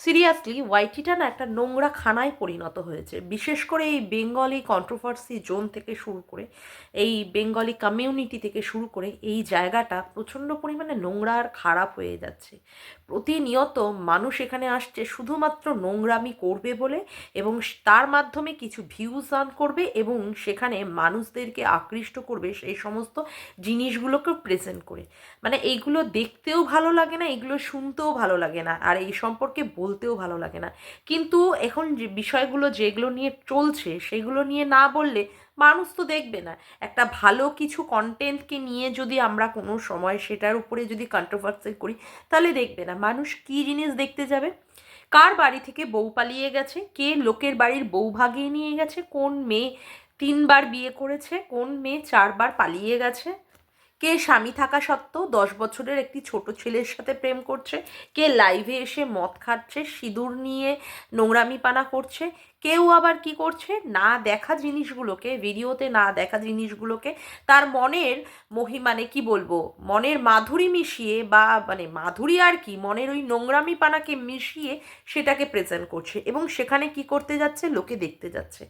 Seriously ওয়াইটিটা একটা নোংরা খানায় পরিণত হয়েছে। বিশেষ করে এই বেঙ্গলি কন্ট্রোভার্সি জোন থেকে শুরু করে, এই বেঙ্গলি কমিউনিটি থেকে শুরু করে এই জায়গাটা প্রচণ্ড পরিমাণে নোংরা আর খারাপ হয়ে যাচ্ছে। প্রতিনিয়ত মানুষ এখানে আসছে শুধুমাত্র নোংরামি করবে বলে এবং তার মাধ্যমে কিছু ভিউজ আর্ন করবে এবং সেখানে মানুষদেরকে আকৃষ্ট করবে সেই সমস্ত জিনিসগুলোকে প্রেজেন্ট করে। মানে এইগুলো দেখতেও ভালো লাগে না এগুলো শুনতেও ভালো লাগে না। আর এই সম্পর্কে বলতেও ভালো লাগে না। কিন্তু এখন যে বিষয়গুলো যেগুলো নিয়ে চলছে, সেগুলো নিয়ে না বললে মানুষ তো দেখবে না। একটা ভালো কিছু কন্টেন্টকে নিয়ে যদি আমরা কোনো সময় সেটার উপরে যদি কন্ট্রোভার্সি করি, তাহলে দেখবে না। মানুষ কী জিনিস দেখতে যাবে? কার বাড়ি থেকে বউ পালিয়ে গেছে? কে লোকের বাড়ির বউ ভাগিয়ে নিয়ে গেছে? কোন মেয়ে তিনবার বিয়ে করেছে? কোন মেয়ে চারবার পালিয়ে গেছে? কে স্বামী থাকা সত্ত্বেও দশ বছরের একটি ছোট ছেলের সাথে প্রেম করছে, কে লাইভে এসে মদ খাচ্ছে, সিঁদুর নিয়ে নোংরামি পানা করছে কেউ আবার কি করছে? না দেখা জিনিসগুলোকে, ভিডিওতে না দেখা জিনিসগুলোকে তার মনের মহি মানে কি বলব, মনের মাধুরী মিশিয়ে বা মানে মাধুরী আর কি, মনের ওই নোংরামি পানাকে মিশিয়ে সেটাকে প্রেজেন্ট করছে এবং সেখানে কি করতে যাচ্ছে? লোকে দেখতে যাচ্ছে।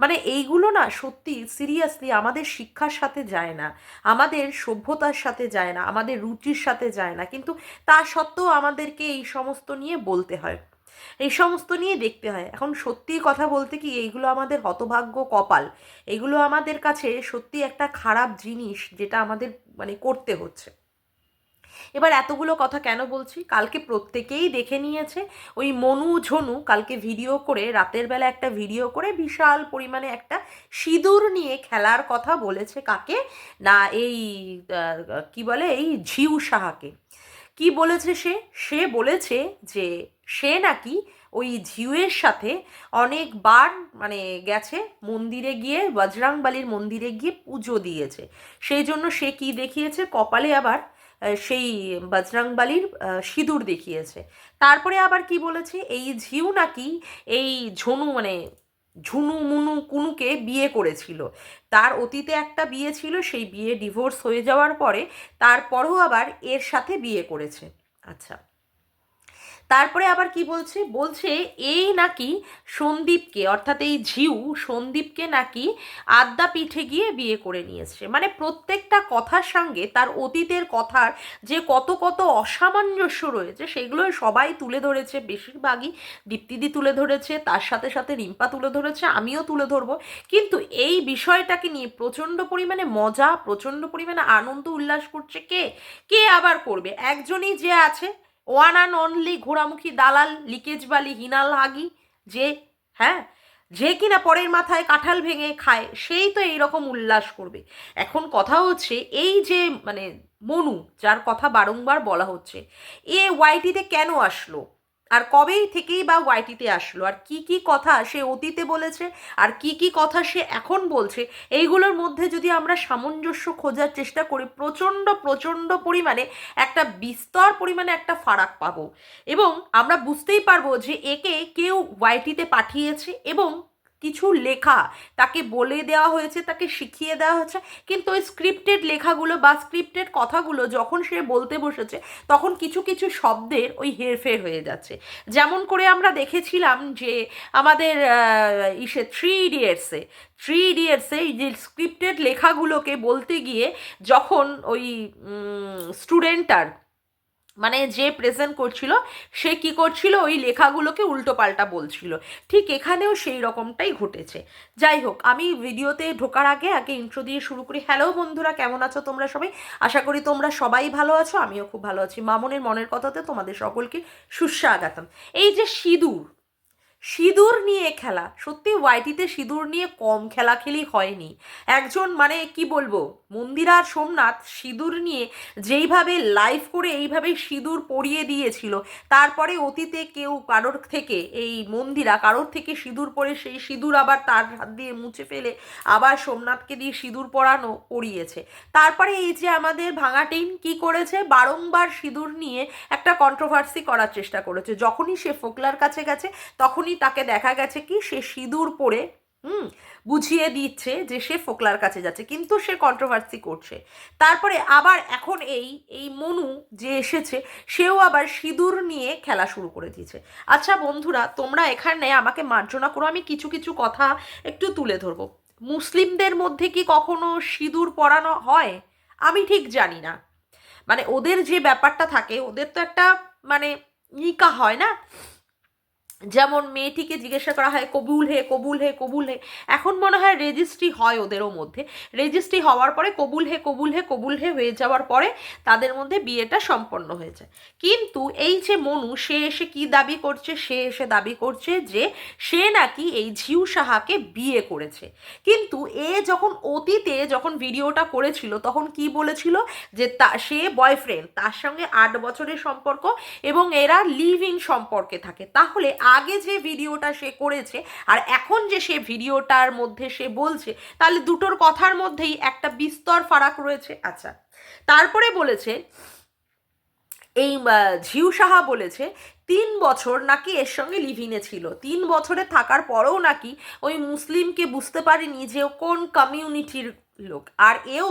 মানে এইগুলো না সত্যি সিরিয়াসলি আমাদের শিক্ষার সাথে যায় না, আমাদের সভ্যতার সাথে যায় না, আমাদের রুচির সাথে যায় না। কিন্তু তা সত্ত্বেও আমাদেরকে এই সমস্ত নিয়ে বলতে হয়। এই সমস্ত নিয়ে দেখতে হয়। এখন সত্যি কথা বলতে কি, এইগুলো আমাদের হতভাগ্য কপাল। এগুলো আমাদের কাছে সত্যি একটা খারাপ জিনিস যেটা আমাদের মানে করতে হচ্ছে। এবার এতগুলো কথা কেন বলছি? কালকে প্রত্যেকেই দেখে নিয়েছে। ওই মনু ঝনু কালকে ভিডিও করে, রাতের বেলা একটা ভিডিও করে বিশাল পরিমাণে একটা সিঁদুর নিয়ে খেলার কথা বলেছে কাকে? না, এই কি বলে? এই ঝিউ সাহাকে। কি বলেছে সে? সে বলেছে যে সে নাকি ওই ঝিউয়ের সাথে অনেকবার মানে গেছে মন্দিরে গিয়ে, বজরাংবালির মন্দিরে গিয়ে পুজো দিয়েছে। সেই জন্য সে কি দেখিয়েছে? কপালে আবার সেই বজরাংবালির সিঁদুর দেখিয়েছে। তারপরে আবার কি বলেছে? এই ঝিউ নাকি এই ঝনু মানে ঝুনু মুনু কুনুকে বিয়ে করেছিল। তার অতীতে একটা বিয়ে ছিল, সেই বিয়ে ডিভোর্স হয়ে যাওয়ার পরে তারপরও আবার এর সাথে বিয়ে করেছে। আচ্ছা। তারপরে আবার কি বলছে? বলছে, এই নাকি সন্দীপকে, অর্থাৎ এই ঝিউ সন্দীপকে নাকি আদ্যা পিঠে গিয়ে বিয়ে করে নিয়েছে। মানে প্রত্যেকটা কথার সঙ্গে তার অতীতের কথার যে কত কত অসামঞ্জস্য রয়েছে সেগুলো সবাই তুলে ধরেছে। বেশিরভাগই দীপ্তিদি তুলে ধরেছে, তার সাথে সাথে রিম্পা তুলে ধরেছে, আমিও তুলে ধরবো। কিন্তু এই বিষয়টাকে নিয়ে প্রচণ্ড পরিমাণে মজা, প্রচণ্ড পরিমাণে আনন্দ উল্লাস করছে কে? কে আবার করবে? একজনই যে আছে ওয়ান অ্যান্ড অনলি ঘোড়ামুখী দালাল লিকেজবালি হিনাল হাগি, যে হ্যাঁ যে কিনা পরের মাথায় কাঁঠাল ভেঙে খায়, সেই তো এই রকম উল্লাস করবে। এখন কথা হচ্ছে, এই যে মানে মনু, যার কথা বারংবার বলা হচ্ছে, এ ওয়াইটিতে কেন আসলো? আর কবেই থেকেই বা ওয়াইটিতে আসলো? আর কি কি কথা সে অতীতে বলেছে? আর কি কি কথা সে এখন বলছে? এইগুলোর মধ্যে যদি আমরা সামঞ্জস্য খোঁজার চেষ্টা করি, প্রচণ্ড প্রচণ্ড পরিমাণে একটা বিস্তর পরিমাণে একটা ফারাক পাবো। এবং আমরা বুঝতেই পারব যে একে কেউ ওয়াইটিতে পাঠিয়েছে এবং কিছু লেখা তাকে বলে দেওয়া হয়েছে, তাকে শিখিয়ে দেওয়া হয়েছে, কিন্তু ওই স্ক্রিপ্টেড লেখাগুলো বা স্ক্রিপ্টেড কথাগুলো যখন সে বলতে বসেছে, তখন কিছু কিছু শব্দের ওই হেরফের হয়ে যাচ্ছে। যেমন করে আমরা দেখেছিলাম যে আমাদের ইসে থ্রি ইডিয়েটসে থ্রি ইডিয়েটসে এই যে স্ক্রিপ্টেড লেখাগুলোকে বলতে গিয়ে যখন ওই স্টুডেন্টার মানে যে প্রেজেন্ট করছিল, সে কি করছিল? ওই লেখাগুলোকে উল্টো পাল্টা বলছিল। ঠিক এখানেও সেই রকমটাই ঘটেছে। যাই হোক, আমি ভিডিওতে ঢোকার আগে আগে ইন্ট্রো দিয়ে শুরু করি। হ্যালো বন্ধুরা, কেমন আছো তোমরা সবাই? আশা করি তোমরা সবাই ভালো আছো, আমিও খুব ভালো আছি। মামনের মনের কথাতে তোমাদের সকলকে সুস্বাগতম। এই যে সিঁদুর সিঁদুর নিয়ে খেলা। সত্যি ওয়াইটিতে সিঁদুর নিয়ে কম খেলাখেলি হয়নি। একজন মানে কি বলব? মন্দিরা আর সোমনাথ সিঁদুর নিয়ে যেইভাবে লাইভ করে এইভাবে সিঁদুর পরিয়ে দিয়েছিল। তারপরে অতীতে কেউ কারোর থেকে এই মন্দিরা, কারোর থেকে সিঁদুর পরে সেই সিঁদুর আবার তার হাত দিয়ে মুছে ফেলে আবার সোমনাথকে দিয়ে সিঁদুর পরানো পরিয়েছে তারপরে এই যে আমাদের ভাঙাটিন কি করেছে? বারংবার সিঁদুর নিয়ে একটা কন্ট্রোভার্সি করার চেষ্টা করেছে। যখনই সে ফোকলার কাছে গেছে, তখনই তাকে দেখা গেছে কি, সে সিঁদুর পরে, হুম, বুঝিয়ে দিচ্ছে যে সে ফোকলার কাছে যাচ্ছে, কিন্তু সে কন্ট্রোভার্সি করছে। তারপরে আবার এখন এই এই মনু যে এসেছে, সেও আবার সিঁদুর নিয়ে খেলা শুরু করে দিয়েছে। আচ্ছা বন্ধুরা, তোমরা এখানে আমাকে মার্জনা করো, আমি কিছু কিছু কথা একটু তুলে ধরবো। মুসলিমদের মধ্যে কি কখনো সিঁদুর পরানো হয়? আমি ঠিক জানি না। মানে ওদের যে ব্যাপারটা থাকে, ওদের তো একটা মানে নিকা হয় না? যেমন মেয়েটিকে জিজ্ঞাসা করা হয়, কবুল হে কবুল হে কবুল হে? এখন মনে হয় রেজিস্ট্রি হয় ওদেরও মধ্যে। রেজিস্ট্রি হওয়ার পরে কবুল হে কবুল হে কবুল হে হয়ে যাওয়ার পরে তাদের মধ্যে বিয়েটা সম্পন্ন হয়ে যায় কিন্তু এই যে মনু, সে এসে কি দাবি করছে? সে এসে দাবি করছে যে সে নাকি এই ঝিউ সাহাকে বিয়ে করেছে। কিন্তু এ যখন অতীতে যখন ভিডিওটা করেছিল, তখন কি বলেছিল? যে তা, সে বয়ফ্রেন্ড তার সঙ্গে আট বছরের সম্পর্ক এবং এরা লিভ ইন সম্পর্কে থাকে। তাহলে আগে যে ভিডিওটা সে করেছে আর এখন যে সে ভিডিওটার মধ্যে সে বলছে, তাহলে দুটোর কথার মধ্যেই একটা বিস্তর ফারাক রয়েছে। আচ্ছা তারপরে বলেছে, এই ঝিউ সাহা বলেছে, তিন বছর নাকি এর সঙ্গে লিভিনে ছিল। তিন বছরে থাকার পরেও নাকি ওই মুসলিমকে বুঝতে পারেনি যে কোন কমিউনিটির লোক। আর এও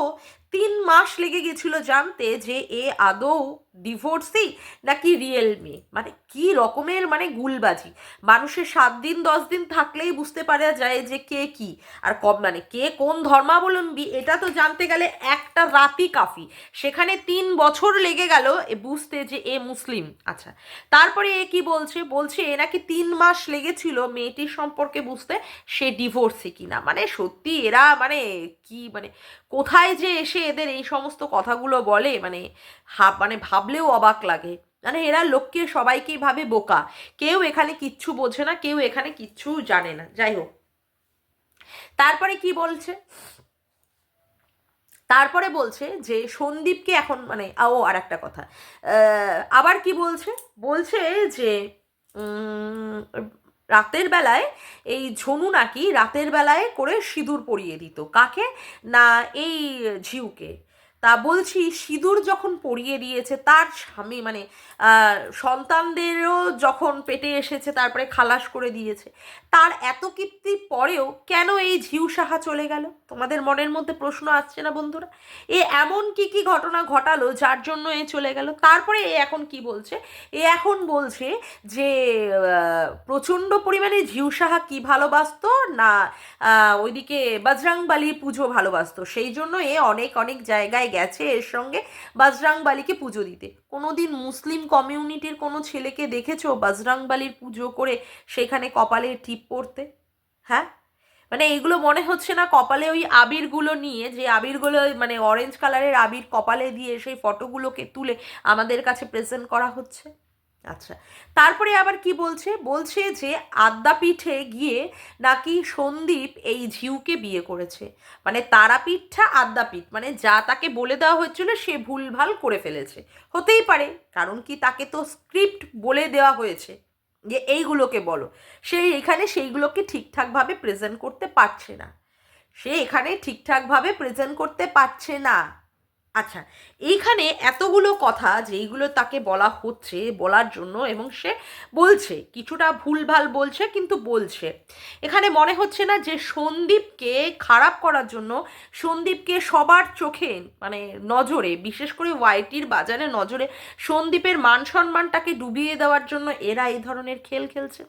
তিন মাস লেগে গেছিল জানতে যে এ আদৌ ডিভোর্সি নাকি রিয়েল মেয়ে। মানে কি রকমের মানে গুলবাজি। মানুষের সাত দিন, দশ দিন থাকলেই বুঝতে পারা যায় যে কে কি। আর কব মানে কে কোন ধর্মাবলম্বী, এটা তো জানতে গেলে একটা রাতি কাফি। সেখানে তিন বছর লেগে গেল বুঝতে যে এ মুসলিম। আচ্ছা তারপরে এ কি বলছে? বলছে এ নাকি তিন মাস লেগেছিল মেয়েটির সম্পর্কে বুঝতে, সে ডিভোর্সি কিনা। মানে সত্যি এরা মানে কি মানে কোথায় যে এসে এদের এই সমস্ত কথাগুলো বলে মানে হা- মানে ভাবলেও অবাক লাগে। মানে এরা লোককে সবাইকেই ভাবে বোকা। কেউ এখানে কিচ্ছু বোঝে না, কেউ এখানে কিচ্ছু জানে না। যাই হোক। তারপরে কি বলছে? তারপরে বলছে যে সন্দীপকে এখন মানে ও আর একটা কথা আবার কি বলছে? বলছে যে রাতের বেলায় এই ঝনু নাকি রাতের বেলায় করে সিঁদুর পরিয়ে দিত। কাকে? না, এই ঝিউকে। তা বলছি, সিঁদুর যখন পরিয়ে দিয়েছে, তার স্বামী মানে সন্তানদেরও যখন পেটে এসেছে, তারপরে খালাস করে দিয়েছে তার এত কীর্তি পরেও কেন এই ঝিউ সাহা চলে গেল? তোমাদের মনের মধ্যে প্রশ্ন আসছে না বন্ধুরা? এ এমন কি কি ঘটনা ঘটালো যার জন্য এ চলে গেল? তারপরে এ এখন কি বলছে? এ এখন বলছে যে প্রচণ্ড পরিমাণে ঝিউ সাহা কি ভালোবাসতো না ওইদিকে বজরাংবালি পুজো ভালোবাসতো? সেই জন্য এ অনেক অনেক জায়গায় গেছে এর সঙ্গে বজরাংবালিকে পুজো দিতে। কোনোদিন মুসলিম কমিউনিটির কোনো ছেলেকে দেখেছ বজরাংবালির পুজো করে সেখানে কপালে টিপ পড়তে? হ্যাঁ? মানে এগুলো মনে হচ্ছে না কপালে ওই আবিরগুলো নিয়ে, যে আবিরগুলো মানে অরেঞ্জ কালারের আবির কপালে দিয়ে সেই ফটোগুলোকে তুলে আমাদের কাছে প্রেজেন্ট করা হচ্ছে? আচ্ছা তারপরে আবার কি বলছে? বলছে যে আদ্যাপীঠে গিয়ে নাকি সন্দীপ এই ঝিউকে বিয়ে করেছে। মানে তারাপীঠটা আদ্যাপীঠ মানে যা তাকে বলে দেওয়া হয়েছিল সে ভুলভাল করে ফেলেছে। হতেই পারে, কারণ কি তাকে তো স্ক্রিপ্ট বলে দেওয়া হয়েছে। যে এইগুলোকে বলো। সে এখানে সেইগুলোকে ঠিকঠাকভাবে প্রেজেন্ট করতে পারছে না। সে এখানে ঠিকঠাকভাবে প্রেজেন্ট করতে পারছে না। আচ্ছা এইখানে এতগুলো কথা যেইগুলো তাকে বলা হচ্ছে, বলার জন্য এবং সে বলছে, কিছুটা ভুলভাল বলছে কিন্তু বলছে। এখানে মনে হচ্ছে না যে সন্দীপকে খারাপ করার জন্য সন্দীপকে সবার চোখে মানে নজরে, বিশেষ করে ওয়াইটির বাজারে নজরে সন্দীপের মান সম্মানটাকে ডুবিয়ে দেওয়ার জন্য এরা এই ধরনের খেল খেলছে।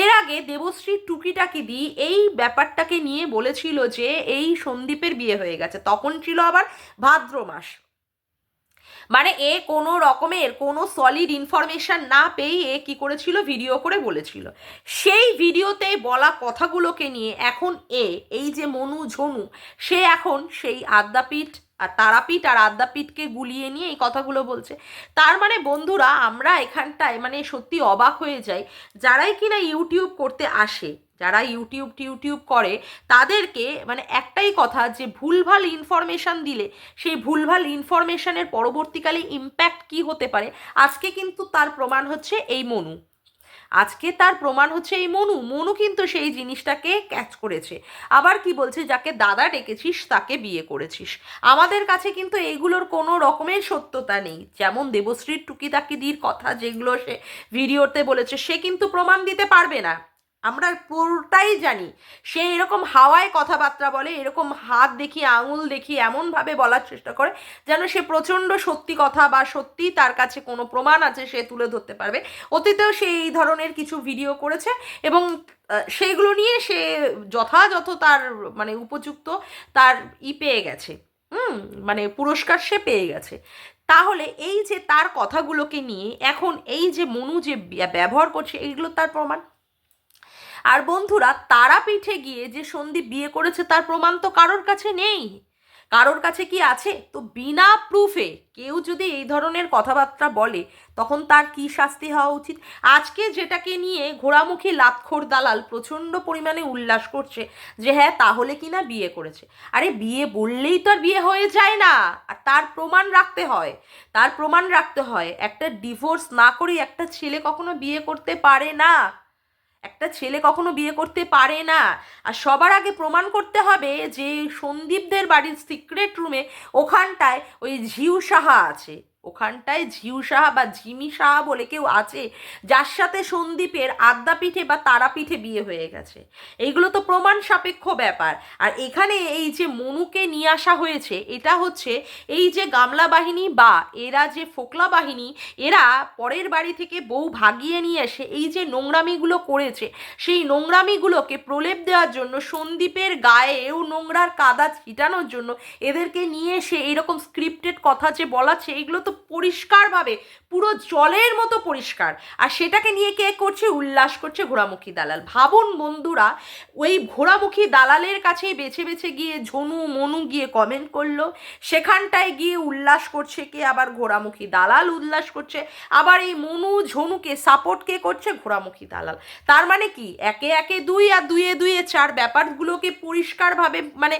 এর আগে দেবশ্রী টুকিটাকি দি এই ব্যাপারটাকে নিয়ে বলেছিল যে এই সন্দীপের বিয়ে হয়ে গেছে। তখন ছিল আবার ভাদ্র মাস। মানে এ কোনো রকমের কোনো সলিড ইনফরমেশন না পেয়ে এ কি করেছিল? ভিডিও করে বলেছিল। সেই ভিডিওতে বলা কথাগুলোকে নিয়ে এখন এ, এই যে মনু ঝনু, সে এখন সেই আদ্যাপীঠ, আর তারাপীঠ আর আদ্যাপীঠকে গুলিয়ে নিয়ে এই কথাগুলো বলছে। তার মানে বন্ধুরা, আমরা এখানটায় মানে সত্যি অবাক হয়ে যাই। যারাই কিনা ইউটিউব করতে আসে যারা ইউটিউব টিউটিউব করে, তাদেরকে মানে একটাই কথা যে ভুলভাল ইনফরমেশান দিলে, সেই ভুলভাল ইনফরমেশানের পরবর্তীকালে ইম্প্যাক্ট কি হতে পারে? আজকে কিন্তু তার প্রমাণ হচ্ছে এই মনু। আজকে তার প্রমাণ হচ্ছে এই মনু। মনু কিন্তু সেই জিনিসটাকে ক্যাচ করেছে। আবার কি বলছে? যাকে দাদা ডেকেছিস, তাকে বিয়ে করেছিস। আমাদের কাছে কিন্তু এইগুলোর কোনো রকমের সত্যতা নেই। যেমন দেবশ্রীর টুকিটাকিদির কথা যেগুলো সে ভিডিওতে বলেছে, সে কিন্তু প্রমাণ দিতে পারবে না। আমরা পুরোটাই জানি। সে এরকম হাওয়ায় কথাবার্তা বলে, এরকম হাত দেখিয়ে, আঙুল দেখিয়ে এমনভাবে বলার চেষ্টা করে যেন সে প্রচণ্ড সত্যি কথা বা সত্যি তার কাছে কোনো প্রমাণ আছে, সে তুলে ধরতে পারবে। অতীতেও সে এই ধরনের কিছু ভিডিও করেছে এবং সেইগুলো নিয়ে সে যথাযথ তার মানে উপযুক্ত তার ই পেয়ে গেছে। হুম মানে পুরস্কার সে পেয়ে গেছে। তাহলে এই যে তার কথাগুলোকে নিয়ে, এখন এই যে মনু যে ব্যবহার করছে এইগুলো তার প্রমাণ? আর বন্ধুরা, তারাপীঠে গিয়ে যে সন্দীপ বিয়ে করেছে তার প্রমাণ তো কারোর কাছে নেই। কারোর কাছে কি আছে? তো বিনা প্রুফে কেউ যদি এই ধরনের কথাবার্তা বলে, তখন তার কি শাস্তি হওয়া উচিত? আজকে যেটাকে নিয়ে ঘোড়ামুখী লাতখোর দালাল প্রচণ্ড পরিমাণে উল্লাস করছে যে হ্যাঁ তাহলে কি না বিয়ে করেছে। আরে, বিয়ে বললেই তো আর বিয়ে হয়ে যায় না। আর তার প্রমাণ রাখতে হয়। তার প্রমাণ রাখতে হয়, একটা ডিভোর্স না করেই একটা ছেলে কখনো বিয়ে করতে পারে না। একটা ছেলে কখনো বিয়ে করতে পারে না। আর সবার আগে প্রমাণ করতে হবে যে সন্দীপদের বাড়ির সিক্রেট রুমে ওখানটায় ওই ঝিউ সাহা আছে। ওখানটায় ঝিউ সাহা বা ঝিমি সাহা বলে কেউ আছে, যার সাথে সন্দীপের আদ্যাপীঠে বা তারাপীঠে বিয়ে হয়ে গেছে। এইগুলো তো প্রমাণ সাপেক্ষ ব্যাপার। আর এখানে এই যে মনুকে নিয়ে আসা হয়েছে, এটা হচ্ছে এই যে গামলা বাহিনী বা এরা যে ফোকলা বাহিনী, এরা পরের বাড়ি থেকে বউ ভাগিয়ে নিয়ে এসে এই যে নোংরামিগুলো করেছে, সেই নোংরামিগুলোকে প্রলেপ দেওয়ার জন্য, সন্দীপের গায়েও নোংরার কাদা ছিটানোর জন্য এদেরকে নিয়ে এসে এইরকম স্ক্রিপ্টেড কথা যে বলাচ্ছে, এগুলো তো পরিষ্কারভাবে পুরো জলের মতো পরিষ্কার। আর সেটাকে নিয়ে কে করছে? উল্লাস করছে ঘোড়ামুখী দালাল। ভাবুন বন্ধুরা, ওই ঘোড়ামুখী দালালের কাছেই বেছে বেছে গিয়ে ঝনু মনু গিয়ে কমেন্ট করল। সেখানটায় গিয়ে উল্লাস করছে কে? আবার ঘোড়ামুখী দালাল উল্লাস করছে। আবার এই মনু, ঝনুকে সাপোর্ট কে করছে? ঘোড়ামুখী দালাল। তার মানে কি? একে একে দুই আর দুইয়ে দুইয়ে চার ব্যাপারগুলোকে পরিষ্কারভাবে মানে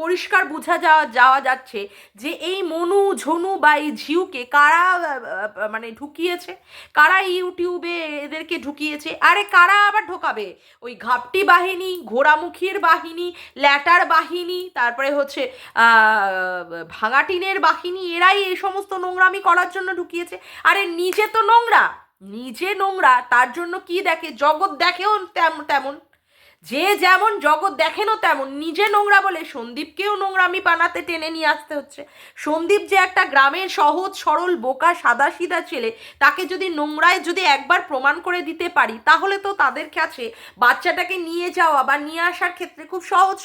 পরিষ্কার বোঝা যাওয়া যাওয়া যাচ্ছে যে এই মনু, ঝনু বা এই ঝিউকে কারা মানে ঢুকিয়েছে। কারা ইউটিউবে এদেরকে ঢুকিয়েছে? আরে কারা আবার ঢোকাবে? ওই ঘাপটি বাহিনী, ঘোড়ামুখীর বাহিনী, ল্যাটার বাহিনী, তারপরে হচ্ছে ভাঙাটিনের বাহিনী, এরাই এই সমস্ত নোংরামি করার জন্য ঢুকিয়েছে। আরে নিজে তো নোংরা! নিজে নোংরা, তার জন্য কি দেখে? জগৎ দেখেও তেমন তেমন। যে যেমন জগৎ দেখেনও তেমন নিজে নোংরা বলে সন্দীপকেও নোংরামি বানাতে টেনে নিয়ে আসতে হচ্ছে। সন্দীপ যে একটা গ্রামের সহজ, সরল, বোকা সাদা সিধা ছেলে, তাকে যদি নোংরায় যদি একবার প্রমাণ করে দিতে পারি, তাহলে তো তাদের কাছে বাচ্চাটাকে নিয়ে যাওয়া বা নিয়ে আসার ক্ষেত্রে খুব সহজ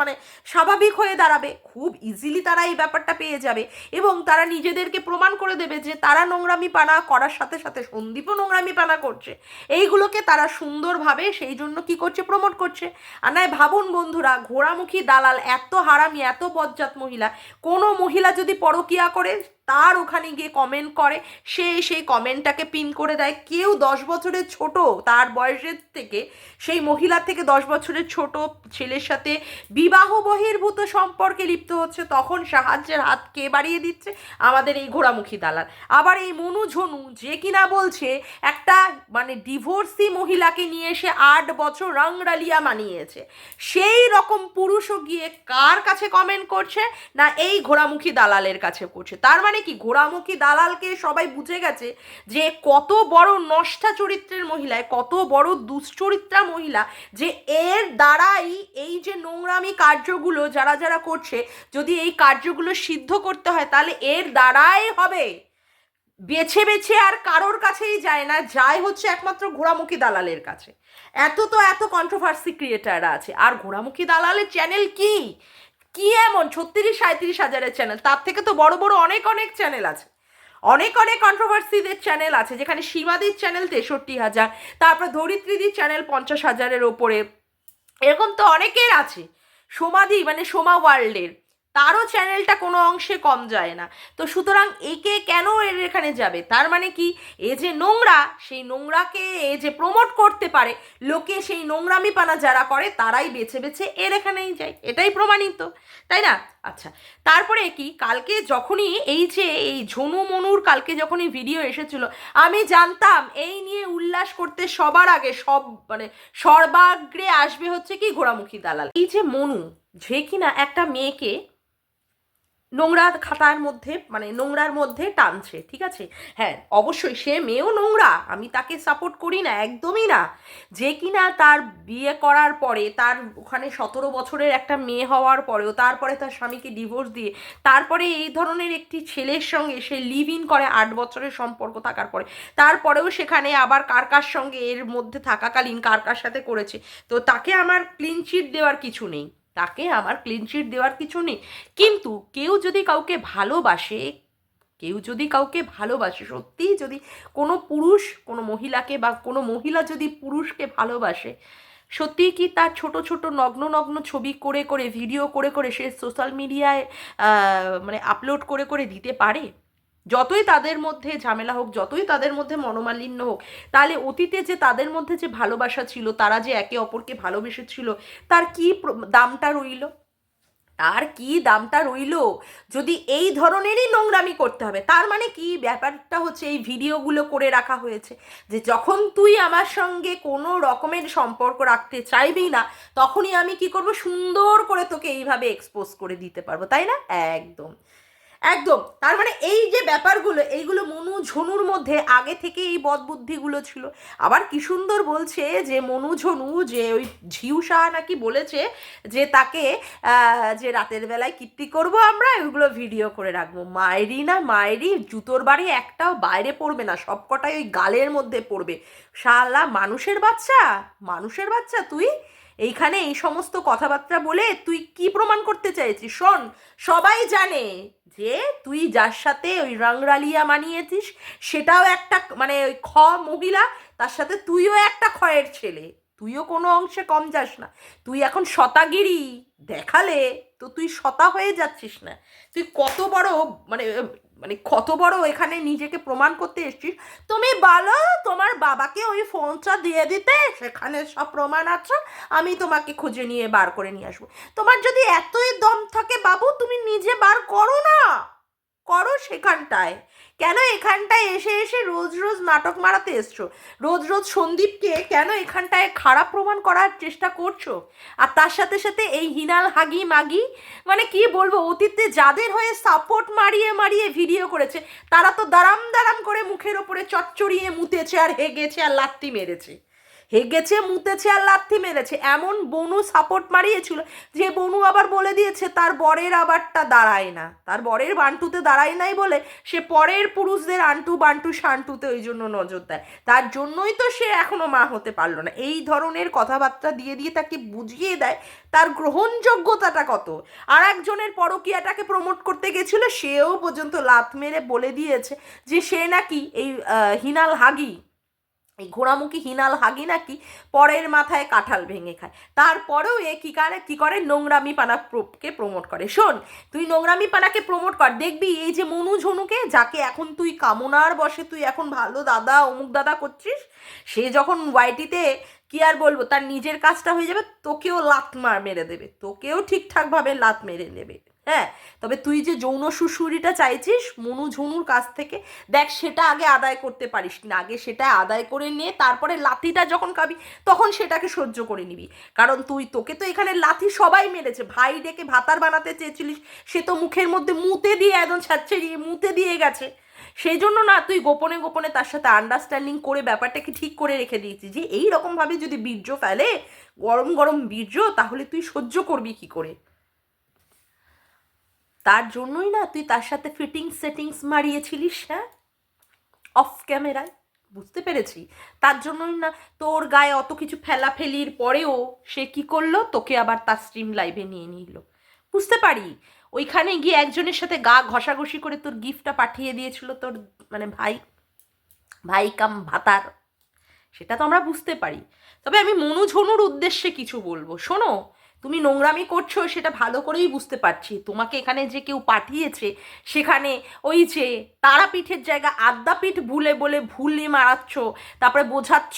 মানে স্বাভাবিক হয়ে দাঁড়াবে। খুব ইজিলি তারা এই ব্যাপারটা পেয়ে যাবে এবং তারা নিজেদেরকে প্রমাণ করে দেবে যে তারা নোংরামি পানা করার সাথে সাথে সন্দীপও নোংরামি পানা করছে। এইগুলোকে তারা সুন্দরভাবে সেই জন্য কি করছে প্রমোট করছে। আর নয় ভাবুন বন্ধুরা, ঘোড়ামুখী দালাল, এত হারামি, এত বজ্জাত মহিলা। কোনো মহিলা যদি পরকিয়া করে তার ওখানে গিয়ে কমেন্ট করে। সে সেই কমেন্টটাকে পিন করে দেয়। কেউ দশ বছরের ছোট তার বয়সের থেকে, সেই মহিলার থেকে দশ বছরের ছোট ছেলের সাথে বিবাহ বহির্ভূত সম্পর্কে লিপ্ত হচ্ছে, তখন সাহায্যের হাত কে বাড়িয়ে দিচ্ছে? আমাদের এই ঘোড়ামুখী দালাল। আবার এই মনু ঝনু যে কিনা বলছে, একটা মানে ডিভোর্সি মহিলাকে নিয়ে এসে আট বছর রংরালিয়া মানিয়েছে। সেই রকম পুরুষও গিয়ে কার কাছে কমেন্ট করছে? না, এই ঘোড়ামুখী দালালের কাছে করছে। তার মানে কি? ঘোড়ামুখী দালালকে সবাই বুঝে গেছে যে কত বড় নষ্টা চরিত্রের মহিলায় কত বড় দুশ্চরিত্রা মহিলা যে এর দ্বারাই এই যে নোংরামি কার্যগুলো যারা যারা করছে, যদি এই কার্যগুলো সিদ্ধ করতে হয় তাহলে এর দ্বারাই হবে। বেছে বেছে আর কারোর কাছেই যায় না যায় হচ্ছে একমাত্র ঘোড়ামুখী দালালের কাছে। এত তো এত কন্ট্রোভার্সি ক্রিয়েটাররা আছে। আর ঘোড়ামুখী দালালের চ্যানেল কি? কি এমন? ছত্রিশ সাঁত্রিশ হাজারের চ্যানেল তার থেকে তো বড় বড় অনেক অনেক চ্যানেল আছে। অনেক অনেক কন্ট্রোভার্সিদের চ্যানেল আছে, যেখানে সীমাদির চ্যানেল তেষট্টি হাজার, তারপর ধরিত্রীদির চ্যানেল পঞ্চাশ হাজারের ওপরে। এরকম তো অনেকের আছে। সোমাদি মানে সোমা ওয়ার্ল্ডের তারও চ্যানেলটা কোনো অংশে কম যায় না। তো সুতরাং একে কেন এর এখানে যাবে? তার মানে কি? এ যে নোংরা, সেই নোংরাকে এ যে প্রমোট করতে পারে, লোকে সেই নোংরামি পানা যারা করে, তারাই বেছে বেছে এর এখানেই যায়। এটাই প্রমাণিত, তাই না? আচ্ছা তারপরে কি? কালকে যখনই এই যে এই ঝনু মনুর কালকে যখনই ভিডিও এসেছিল, আমি জানতাম এই নিয়ে উল্লাস করতে সবার আগে সব মানে সর্বাগ্রে আসবে হচ্ছে কি? ঘোড়ামুখী দালাল। এই যে মনু, যে কিনা একটা মেয়েকে নোংরা খাতার মধ্যে মানে নোংরার মধ্যে টানছে, ঠিক আছে? হ্যাঁ অবশ্যই সে মেয়েও নোংরা, আমি তাকে সাপোর্ট করি না, একদমই না। যে কিনা তার বিয়ে করার পরে, তার ওখানে সতেরো বছরের একটা মেয়ে হওয়ার পরেও, তারপরে তার স্বামীকে ডিভোর্স দিয়ে, তারপরে এই ধরনের একটি ছেলের সঙ্গে সে লিভ ইন করে আট বছরের সম্পর্ক থাকার পরে, তারপরেও সেখানে আবার কার কার সঙ্গে এর মধ্যে থাকাকালীন কার কার সাথে করেছে, তো তাকে আমার ক্লিন চিট দেওয়ার কিছু নেই। তাকে আমার ক্লিন চিট দেওয়ার কিছু নেই। কিন্তু কেউ যদি কাউকে ভালোবাসে, কেউ যদি কাউকে ভালোবাসে, সত্যিই যদি কোনো পুরুষ, কোনো মহিলাকে বা কোনো মহিলা যদি পুরুষকে ভালোবাসে, সত্যিই কি তার ছোট ছোট নগ্ন নগ্ন ছবি করে করে ভিডিও করে করে সে সোশ্যাল মিডিয়ায় মানে আপলোড করে করে দিতে পারে? যতই তাদের মধ্যে ঝামেলা হোক, যতই তাদের মধ্যে মনোমালিন্য হোক, তাহলে অতীতে যে তাদের মধ্যে যে ভালোবাসা ছিল, তারা যে একে অপরকে ভালোবেসেছিল, তার কি দামটা রইল? তার কি দামটা রইল? যদি এই ধরনেরই নোংরামি করতে হবে, তার মানে কি? ব্যাপারটা হচ্ছে এই ভিডিওগুলো করে রাখা হয়েছে যে যখন তুই আমার সঙ্গে কোনো রকমের সম্পর্ক রাখতে চাইবি না, তখনই আমি কি করব? সুন্দর করে তোকে এইভাবে এক্সপোজ করে দিতে পারব, তাই না? একদম। একদম। তার মানে এই যে ব্যাপারগুলো, এইগুলো মনু ঝনুর মধ্যে আগে থেকে এই বদবুদ্ধিগুলো ছিল। আবার কি সুন্দর বলছে যে মনু ঝনু যে ওই ঝিউ শাহ নাকি বলেছে যে তাকে যে রাতের বেলায় কীর্তি করব আমরা, ওইগুলো ভিডিও করে রাখব। মায়েরই না মায়েরই জুতোর বাড়ি একটাও বাইরে পড়বে না, সবকটাই ওই গালের মধ্যে পড়বে। শালা, মানুষের বাচ্চা? মানুষের বাচ্চা তুই? এইখানে এই সমস্ত কথাবার্তা বলে তুই কি প্রমাণ করতে চাইছিস? শোন, সবাই জানে যে তুই যার সাথে ওই রংরালিয়া মানিয়েছিস, সেটাও একটা মানে ওই খ মহিলা, তার সাথে তুইও একটা ক্ষয়ের ছেলে। তুইও কোনো অংশে কম যাস না। তুই এখন শতাগিরি দেখালে তো তুই শতা হয়ে যাচ্ছিস না। তুই কত বড় মানে মানে কত বড় এখানে নিজেকে প্রমাণ করতে এসছিস? তুমি বলো, তোমার বাবাকে ওই ফোনটা দিয়ে দিতে, সেখানে সব প্রমাণ আছে, আমি তোমাকে খুঁজে নিয়ে বার করে নিয়ে আসব। তোমার যদি এতই দম থাকে বাবু, তুমি নিজে বার করো না। করো সেখানটায়। কেন এখানটায় এসে এসে রোজ রোজ নাটক মারাতে এসছো? রোজ রোজ সন্দীপকে কেন এখানটায় খারাপ প্রমাণ করার চেষ্টা করছ? আর তার সাথে সাথে এই হিনাল হাগি মাগি মানে কি বলব, অতীতে যাদের হয়ে সাপোর্ট মারিয়ে মারিয়ে ভিডিও করেছে, তারা তো দারাম দারাম করে মুখের ওপরে চচ্চড়িয়ে মুতেছে আর হেগেছে আর লাত্তি মেরেছে। হেগেছে, মুতেছে আর লাথি মেরেছে। এমন বনু সাপোর্ট মারিয়েছিল যে বনু আবার বলে দিয়েছে, তার বরের আবারটা দাঁড়ায় না। তার বরের বান্টুতে দাঁড়ায় নাই বলে সে পরের পুরুষদের আন্টু, বান্টু, শান্টুতে ওই জন্য নজর দেয়। তার জন্যই তো সে এখনও মা হতে পারল না। এই ধরনের কথাবার্তা দিয়ে দিয়ে তাকে বুঝিয়ে দেয়, তার গ্রহণযোগ্যতাটা কত। আর একজনের পরকীয়াটাকে প্রমোট করতে গেছিল, সেও পর্যন্ত লাত মেরে বলে দিয়েছে যে সে নাকি এই হিনাল হাগি। এই ঘোড়ামুখী হিনাল হাগি নাকি পরের মাথায় কাঁঠাল ভেঙে খায়। তারপরেও এ কী করে কী করে? নোংরামি পানা কে প্রমোট করে। শোন, তুই নোংরামি পানাকে প্রমোট কর। দেখবি এই যে মনু ঝনুকে, যাকে এখন তুই কামনার বসে তুই এখন ভালো দাদা, অমুক দাদা করছিস, সে যখন ওয়াইটিতে কি আর বলব, তার নিজের কাজটা হয়ে যাবে, তোকেও লাত মার মেরে দেবে, তোকেও ঠিকঠাকভাবে লাত মেরে নেবে। হ্যাঁ তবে তুই যে যৌন সুশুরিটা চাইছিস, মনু ঝুনুর কাছ থেকে, দেখ সেটা আগে আদায় করতে পারিস না আগে সেটা আদায় করে নিয়ে তারপরে লাথিটা যখন খাবি, তখন সেটাকে সহ্য করে নিবি। কারণ তুই, তোকে তো এখানে লাথি সবাই মেরেছে। ভাই ডেকে ভাতার বানাতে চেয়েছিলিস, সে তো মুখের মধ্যে মুতে দিয়ে একদম ছাড়ছেড়িয়ে মুতে দিয়ে গেছে। সেই জন্য না, তুই গোপনে গোপনে তার সাথে আন্ডারস্ট্যান্ডিং করে ব্যাপারটাকে ঠিক করে রেখে দিয়েছিস যে এই রকমভাবে যদি বীর্য ফেলে, গরম গরম বীর্য, তাহলে তুই সহ্য করবি কি করে? তার জন্যই না তুই তার সাথে ফিটিংস সেটিংস মারিয়েছিলিস হ্যাঁ? অফ ক্যামেরায় বুঝতে পেরেছি। তার জন্যই না তোর গায়ে অত কিছু ফেলাফেলির পরেও সে কি করল? তোকে আবার তার স্ট্রিম লাইভে নিয়ে নিল। বুঝতে পারি? ওইখানে গিয়ে একজনের সাথে গা ঘষাঘষি করে তোর গিফটটা পাঠিয়ে দিয়েছিল তোর মানে ভাই ভাই কাম ভাতার। সেটা তো আমরা বুঝতে পারি। তবে আমি মনু ঝনুর উদ্দেশ্যে কিছু বলব। শোনো তুমি নোংরামি করছ, সেটা ভালো করেই বুঝতে পারছি। তোমাকে এখানে যে কেউ পাঠিয়েছে, সেখানে ওই যে তারাপীঠের জায়গা, আদ্যাপীঠ ভুলে বলে ভুলে মারাচ্ছ তারপরে বোঝাচ্ছ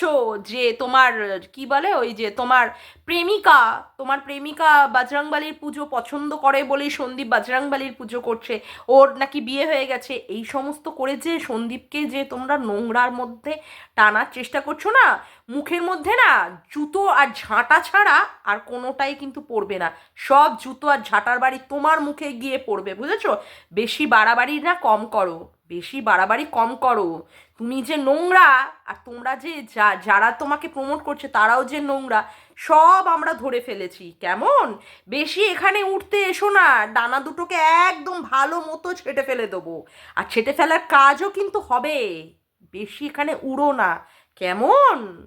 যে তোমার, কি বলে ওই যে তোমার প্রেমিকা তোমার প্রেমিকা বাজরাংবালির পুজো পছন্দ করে বলেই সন্দীপ বাজরাংবালির পুজো করছে, ওর নাকি বিয়ে হয়ে গেছে। এই সমস্ত করে যে সন্দীপকে যে তোমরা নোংরার মধ্যে টানার চেষ্টা করছ না মুখের মধ্যে না জুতো আর ঝাঁটা ছাড়া আর কোনোটাই কিন্তু পড়বে না। সব জুতো আর ঝাঁটার বাড়ি তোমার মুখে গিয়ে পড়বে, বুঝেছ? বেশি বাড়াবাড়ি না কম করো, বেশি বাড়াবাড়ি কম করো। তুমি যে নোংরা আর তোমরা যে যা, যারা তোমাকে প্রমোট করছে তারাও যে নোংরা, সব আমরা ধরে ফেলেছি। কেমন? বেশি এখানে উঠতে এসো না, ডানা দুটোকে একদম ভালো মতো ছেটে ফেলে দেবো। আর ছেটে ফেলার কাজও কিন্তু হবে। বেশি এখানে উড়ো না। কেমন?